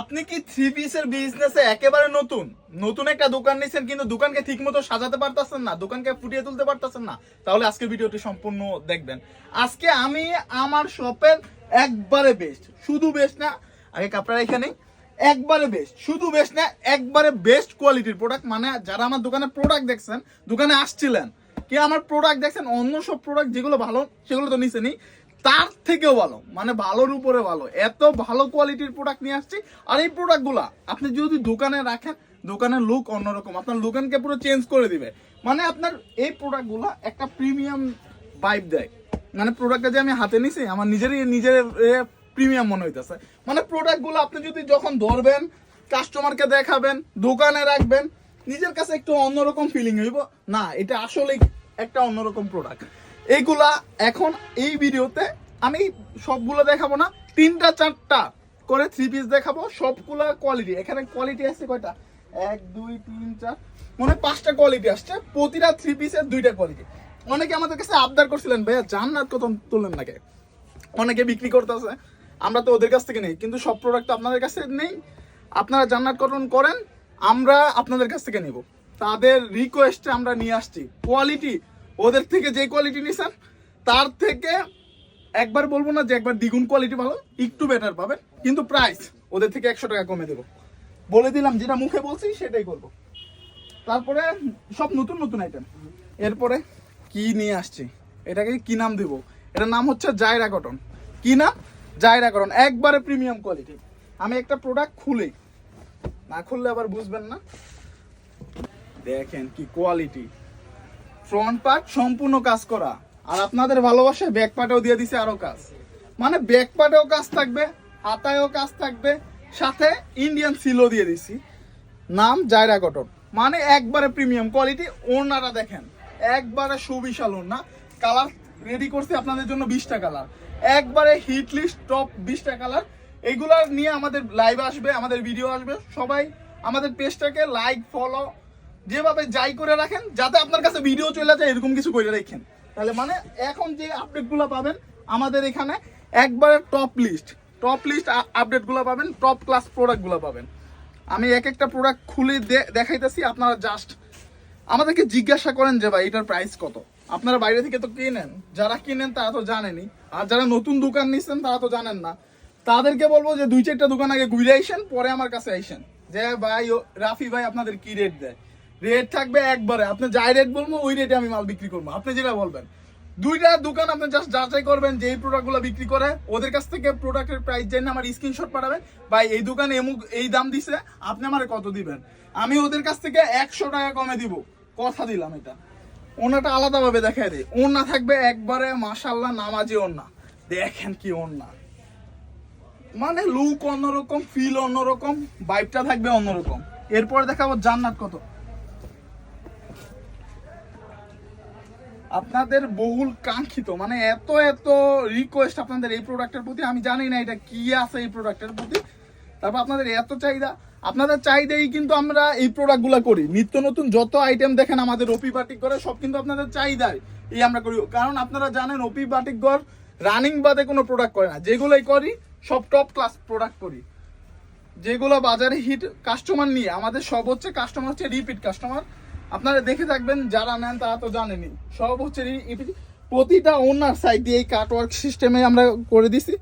আপনি কি থ্রি পিসের বিজনেসে একেবারে নতুন? নতুন একটা দোকান নিয়েছেন কিন্তু দোকানকে ঠিক মতো সাজাতে পারতেছেন না, দোকানকে ফুটিয়ে তুলতে পারতেছেন না। তাহলে আজকের ভিডিওটি সম্পূর্ণ দেখবেন। আজকে আমি আমার শপের একবারে বেস্ট শুধু বেস্ট না, আগে কাপড়া এখানে একবারে বেস্ট শুধু বেস্ট না, একবারে বেস্ট কোয়ালিটির প্রোডাক্ট মানে যারা আমার দোকানে প্রোডাক্ট দেখছেন, দোকানে আসছিলেন, কি আমার প্রোডাক্ট দেখছেন, অন্য সব প্রোডাক্ট যেগুলো ভালো, সেগুলো তো নিছেনি তার থেকেও ভালো মানে ভালোর উপরে ভালো। এত ভালো কোয়ালিটির প্রোডাক্ট নিয়ে আসছি। আর এই প্রোডাক্টগুলা আপনি যদি দোকানে রাখেন, দোকানের লুক অন্যরকম। আপনার লুকানকে পুরো চেঞ্জ করে দিবে। মানে আপনার এই প্রোডাক্টগুলো একটা প্রিমিয়াম ভাইব দেয়। মানে প্রোডাক্টটা যে আমি হাতে নিছি, আমার নিজেরই, নিজের প্রিমিয়াম মনে হইতেছে। মানে প্রোডাক্টগুলো আপনি যদি যখন ধরবেন কাস্টমারকে দেখাবেন, দোকানে রাখবেন, নিজের কাছে একটু অন্যরকম ফিলিং হইব। না, এটা আসলে একটা অন্যরকম প্রোডাক্ট এইগুলা এখন এই ভিডিওতে আমি সবগুলো দেখাবো না, তিনটা চারটা করে থ্রি পিস দেখাবো, সবগুলা কোয়ালিটি এখানে কোয়ালিটি আসছে কয়টা? এক, দুই, তিন, চার, মনে পাঁচটা কোয়ালিটি আসছে, প্রতিটা থ্রি পিসের দুইটা কোয়ালিটি অনেকে আমাদের কাছে আবদার করছিলেন, ভাইয়া, জান্নাত কত তুললেন নাকি? অনেকে বিক্রি করতেছে, আমরা তো ওদের কাছ থেকে নেই, কিন্তু সব প্রোডাক্ট আপনাদের কাছে নেই। আপনারা জান্নাত কটন করেন, আমরা আপনাদের কাছ থেকে নেব। তাদের রিকোয়েস্টে আমরা নিয়ে আসছি কোয়ালিটি ওদের থেকে যে কোয়ালিটি নিছেন, তার থেকে একবার বলব না যে একবার দ্বিগুণ কোয়ালিটি ভালো, একটু বেটার পাবেন, কিন্তু প্রাইস ওদের থেকে একশো টাকা কমে দেবো। বলে দিলাম, যেটা মুখে বলছি, সেটাই করব। তারপরে সব নতুন নতুন আইটেম এরপরে কি নিয়ে আসছি? এটাকে কি নাম দিব? এটার নাম হচ্ছে জায়রা কটন কি নাম? জায়রা কটন একবারে প্রিমিয়াম কোয়ালিটি আমি একটা প্রোডাক্ট খুলি। না খুললে আবার বুঝবেন না। দেখেন কি কোয়ালিটি ফ্রন্ট পার্ট সম্পূর্ণ কাজ করা। আর আপনাদের ভালোবাসায় ব্যাক পার্টেও দিয়ে দিছে আরও কাজ। মানে ব্যাক পার্টেও কাজ থাকবে, হাতায়ও কাজ থাকবে, সাথে ইন্ডিয়ান সিলও দিয়ে দিছি। নাম জায়রা কটন। মানে একবারে প্রিমিয়াম কোয়ালিটি ওনারা দেখেন, একবারে সুবিশাল ওনা। কালার রেডি করছি আপনাদের জন্য বিশটা কালার একবারে হিট লিস্ট টপ বিশটা কালার এগুলা নিয়ে আমাদের লাইভ আসবে, আমাদের ভিডিও আসবে। সবাই আমাদের পেজটাকে লাইক ফলো যেভাবে যাই করে রাখেন, যাতে আপনার কাছে ভিডিও চলে যায়, এরকম কিছু করে রাখেন। তাহলে মানে এখন যে আপডেটগুলো পাবেন, আমাদের এখানে একবারে টপ লিস্ট টপ লিস্ট আপডেটগুলো পাবেন টপ ক্লাস প্রোডাক্টগুলো পাবেন। আমি এক একটা প্রোডাক্ট খুলে দেখাইতেছি, আপনারা জাস্ট আমাদেরকে জিজ্ঞাসা করেন যে, ভাই, এটার প্রাইস কত? আপনারা বাইরে থেকে তো কিনেন, যারা কিনেন তারা তো জানেনই আর যারা নতুন দোকান নিচ্ছেন তারা তো জানেন না। তাদেরকে বলব যে, দুই চারটা দোকান আগে ঘুরে আইসেন, পরে আমার কাছে আইসেন। যে, ভাই রাফি ভাই আপনাদের কি রেট দেয়? রেট থাকবে একবারে। আপনি যাই রেট বলব, ওই রেটে আমি মাল বিক্রি করব। আপনি যেটা বলবেন। দুইটা দোকান আপনি জাস্ট যাচাই করবেন যে এই প্রোডাক্টগুলো বিক্রি করে। ওদের কাছ থেকে প্রোডাক্টের প্রাইস জেনে আমার স্ক্রিনশট পাঠাবেন। ভাই, এই দোকানে এমুক, এই দাম দিছে, আপনি আমার কত দিবেন? আমি ওদের কাছ থেকে একশো টাকা কমে দিব। কথা দিলাম এটা। ওনাটা আলাদাভাবে দেখায় দেয় ওনা থাকবে একবারে মাশাল্লাহ নামাজি ওনা দেখেন কি ওনা মানে লুক অন্যরকম ফিল অন্যরকম ভাইবটা থাকবে অন্যরকম। এরপরে দেখাবো জান্নাত কত। আপনাদের বহুল কাঙ্ক্ষিত মানে এত এত রিকোয়েস্ট আপনাদের এই প্রোডাক্টের প্রতি, আমি জানি না এটা কি আছে এই প্রোডাক্টের প্রতি। তারপর আপনাদের এত চাহিদা, আপনাদের চাহিদাই কিন্তু আমরা এই প্রোডাক্টগুলো করি। নিত্য নতুন যত আইটেম দেখেন আমাদের ওপি বাটিক করে সব কিন্তু আপনাদের চাহিদাই। এই আমরা করি। কারণ আপনারা জানেন ওপি বাটিক ঘর রানিং বাদে কোনো প্রোডাক্ট করে না। যেগুলোই করি, সব টপ ক্লাস প্রোডাক্ট করি। যেগুলো বাজারে হিট কাস্টমার নিয়ে, আমাদের সব হচ্ছে কাস্টমার হচ্ছে রিপিট কাস্টমার আপনারা দেখে থাকবেন, যারা নেন তারা তো জানেনই। সব হচ্ছে প্রতিটা ওনার সাইড দিয়ে এই কাটওয়ার্ক সিস্টেমে আমরা করে দিছি।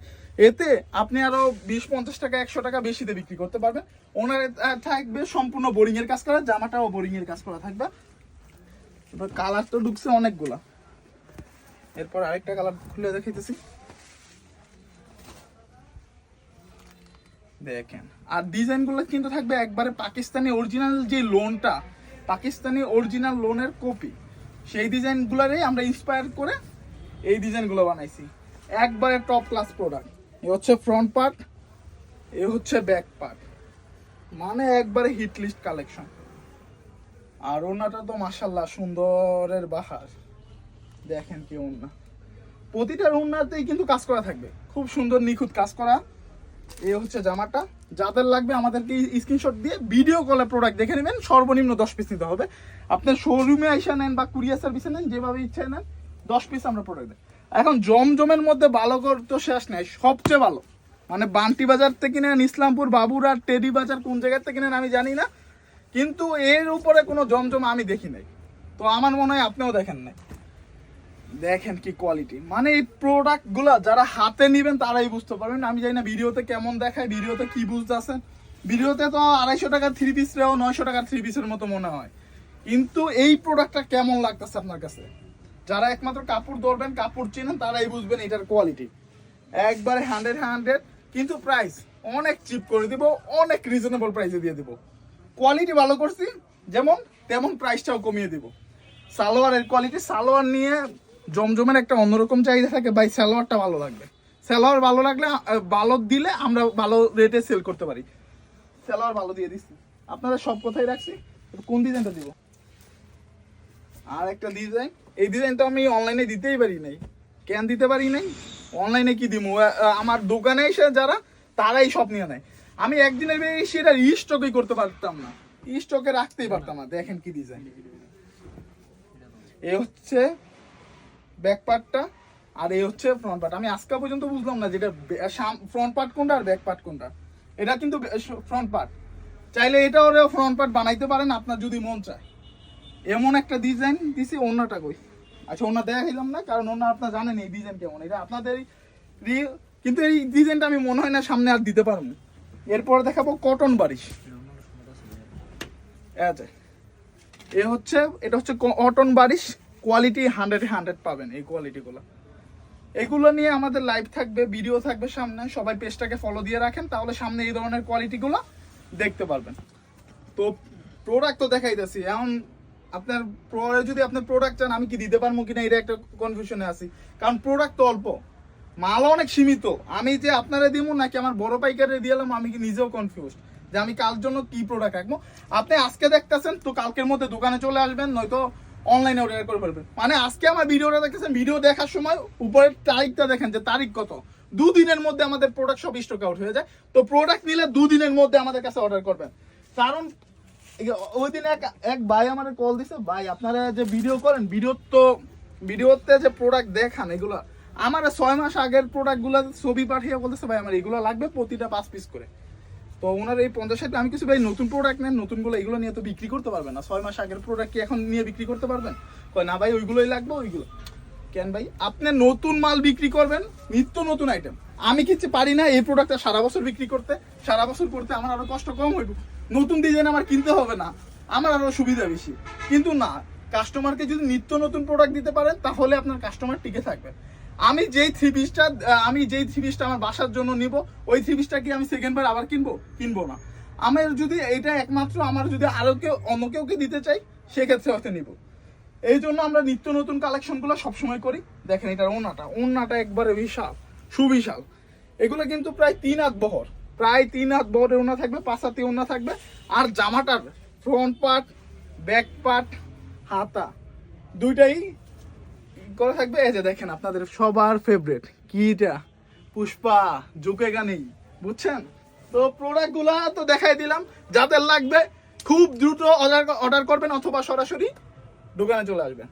এতে আপনি আরও বিশ, পঞ্চাশ টাকা, একশো টাকা বেশিতে বিক্রি করতে পারবেন। ওনার থাকবে সম্পূর্ণ বোরিং এর কাজ করা, জামাটাও বোরিং এর কাজ করা থাকবে। এবার কালার তো ঢুকছে অনেকগুলা। এরপর আরেকটা কালার খুলে দেখাইতেছি। দেখেন। আর ডিজাইনগুলো কিন্তু থাকবে একবারে পাকিস্তানি অরিজিনাল যে লোনটা পাকিস্তানি অরিজিনাল লোনের কপি সেই ডিজাইনগুলোরই আমরা ইন্সপায়ার করে এই ডিজাইনগুলো বানাইছি। একবারে টপ ক্লাস প্রোডাক্ট এ হচ্ছে ফ্রন্ট পার্ট এ হচ্ছে ব্যাক পার্ট মানে একবারে হিট লিস্ট কালেকশন আর ওনাটা তো মাসাল্লাহ সুন্দরের বাহার। দেখেন কি ওনা প্রতিটা ওনাতেই কিন্তু কাজ করা থাকবে। খুব সুন্দর নিখুঁত কাজ করা। এই হচ্ছে জামাটা। যাদের লাগবে আমাদেরকে স্ক্রিনশট দিয়ে ভিডিও কলে প্রোডাক্ট দেখে নেবেন। সর্বনিম্ন দশ পিস নিতে হবে। আপনার শোরুমে আইসা নেন বা কুরিয়ার সার্ভিসে নেন, যেভাবে ইচ্ছে নেন, দশ পিস আমরা প্রোডাক্ট দেয় এখন জমজমের মধ্যে ভালো তো শেষ নেই, সবচেয়ে ভালো। মানে বান্টি বাজার থেকে নেন, ইসলামপুর বাবুরার টেডি বাজার, কোন জায়গার থেকে নেন আমি জানি না। কিন্তু এর উপরে কোনো জমজম আমি দেখি নাই। তো আমার মনে হয় আপনিও দেখেন নাই। দেখেন কি কোয়ালিটি মানে এই প্রোডাক্টগুলো যারা হাতে নেবেন তারাই বুঝতে পারবেন। আমি জানি না ভিডিওতে কেমন দেখায়, ভিডিওতে কি বুঝতেছেন ভিডিওতে তো আড়াইশো টাকার থ্রি পিস রেও নয়শো টাকার থ্রি পিসের মতো মনে হয়। কিন্তু এই প্রোডাক্টটা কেমন লাগতেছে আপনার কাছে? যারা একমাত্র কাপড় ধরবেন, কাপড় চিনেন, তারাই বুঝবেন এটার কোয়ালিটি একবারে হান্ড্রেড হান্ড্রেড কিন্তু প্রাইস অনেক চিপ করে দিব, অনেক রিজনেবল প্রাইসে দিয়ে দিব। কোয়ালিটি ভালো করছি, যেমন তেমন প্রাইসটাও কমিয়ে দিব। সালোয়ারের কোয়ালিটি সালোয়ার নিয়ে জমজমের একটা অন্যরকম চাহিদা থাকে, ভাই সালোয়ারটা ভালো লাগবে। সালোয়ার ভালো লাগলে ভালো দিলে আমরা ভালো রেটে সেল করতে পারি। সালোয়ার ভালো দিয়ে দিচ্ছি। আপনাদের সব কথাই রাখছি কোন ডিজাইনটা দিব? আর একটা ডিজাইন এই ডিজাইনটা আমি অনলাইনে দিতেই পারি নাই। কেন দিতে পারি নাই? অনলাইনে কি দিব আমার দোকানে এসে যারা, তারাই সব নিয়ে নেয়। আমি একদিনের বেশি সেটা স্টকই করতে পারতাম না। স্টকে রাখতেই পারতাম না। দেখেন কি ডিজাইন এ হচ্ছে ব্যাক পার্টটা আর এই হচ্ছে ফ্রন্ট পার্ট আমি আজকে পর্যন্ত বুঝলাম না যেটা ফ্রন্ট পার্ট কোনটা আর ব্যাক পার্ট কোনটা। এটা কিন্তু ফ্রন্ট পার্ট চাইলে এটা ওরা ফ্রন্ট পার্ট বানাইতে পারেন, আপনার যদি মন চায়। এমন একটা ডিজাইন দিছি, অন্যটা কই? আচ্ছা অন্য দেখাইলাম না, কারণ অন্য আপনার জানেন এই ডিজাইন কেমন। এটা আপনাদের কিন্তু এই ডিজাইনটা আমি মনে হয় না সামনে আর দিতে পারব। এরপর দেখাবো কটন বারিশ। আচ্ছা এ হচ্ছে, এটা হচ্ছে কটন বারিশ। কোয়ালিটি হান্ড্রেড হান্ড্রেড পাবেন এই কোয়ালিটিগুলো এগুলো নিয়ে আমাদের লাইভ থাকবে ভিডিও থাকবে সামনে। সবাই পেজটাকে ফলো দিয়ে রাখেন, তাহলে সামনে এই ধরনের কোয়ালিটিগুলো দেখতে পারবেন। তো প্রোডাক্ট তো দেখাইতেছি। এখন আপনার পরে যদি আপনার প্রোডাক্ট চান, আমি কি দিতে পারব কিনা, এটা একটা কনফিউশনে আছি। কারণ প্রোডাক্ট তো অল্প। মাল অনেক সীমিত। আমি যে আপনারা দিব নাকি আমার বড় পাইকারে দিলাম আমি কি নিজেও কনফিউজ যে আমি কার জন্য কি প্রোডাক্ট রাখব? আপনি আজকে দেখতেছেন, তো কালকের মধ্যে দোকানে চলে আসবেন, নয়তো অনলাইনে অর্ডার করে ফেলবেন মানে আজকে আমার ভিডিওটা দেখতেছেন ভিডিও দেখার সময় উপরের তারিখটা দেখেন যে তারিখ কত। দুদিনের মধ্যে আমাদের প্রোডাক্ট সব স্টক আউট হয়ে যায়। তো প্রোডাক্ট নিলে দুদিনের মধ্যে আমাদের কাছে অর্ডার করবেন। কারণ ওই দিন এক এক ভাই আমার কল দিছে, ভাই, আপনারা যে ভিডিও করেন ভিডিও তো ভিডিওতে যে প্রোডাক্ট দেখান, এগুলো, আমার ছয় মাস আগের প্রোডাক্টগুলো ছবি পাঠিয়ে বলতেছে, ভাই, আমার এগুলো লাগবে প্রতিটা পাঁচ পিস করে। তো ওনার এই পঞ্চাশ ষাট, আমি কিছু ভাই নতুন প্রোডাক্ট নেন, নতুনগুলো এগুলো নিয়ে তো বিক্রি করতে পারবেন না। ছয় মাস আগের প্রোডাক্ট কি এখন নিয়ে বিক্রি করতে পারবেন? কয়, না ভাই, ওইগুলোই লাগবে, ওইগুলো। কেন ভাই? আপনি নতুন মাল বিক্রি করবেন, নিত্য নতুন আইটেম আমি কিছু পারি না এই প্রোডাক্টটা সারা বছর বিক্রি করতে, সারা বছর করতে আমার আরও কষ্ট কম হইব। নতুন ডিজাইন আমার কিনতে হবে না, আমার আরও সুবিধা বেশি। কিন্তু না কাস্টমারকে যদি নিত্য নতুন প্রোডাক্ট দিতে পারেন, তাহলে আপনার কাস্টমার টিকে থাকবে আমি যেই থ্রি পিসটা আমি যেই থ্রি পিসটা আমার বাসার জন্য নিব, ওই থ্রি পিসটা কি আমি সেকেন্ড বার আবার কিনবো? কিনবো না। আমার যদি এটা একমাত্র আমার যদি আরও কেউ, অন্য কেউকে দিতে চাই, সেক্ষেত্রে হয়তো নিব। এই জন্য আমরা নিত্য নতুন কালেকশনগুলো সবসময় করি। দেখেন এটার ওনাটা ওনাটা একবারে বিশাল, সুবিশাল। এগুলো কিন্তু প্রায় তিন হাত বহর। প্রায় তিন হাত বহরের ওনা থাকবে, পাঁচ হাতে ওনা থাকবে। আর জামাটার ফ্রন্ট পার্ট ব্যাক পার্ট হাতা, দুইটাই করে থাকবে? এই যে দেখেন, আপনাদের সবার ফেভারিট কিটা পুষ্পা, জুকে গানি, বুঝছেন? তো প্রোডাক্টগুলা তো দেখাই দিলাম, যাদের লাগবে, খুব দ্রুত অর্ডার অর্ডার করবেন অথবা সরাসরি দোকানে চলে আসবেন।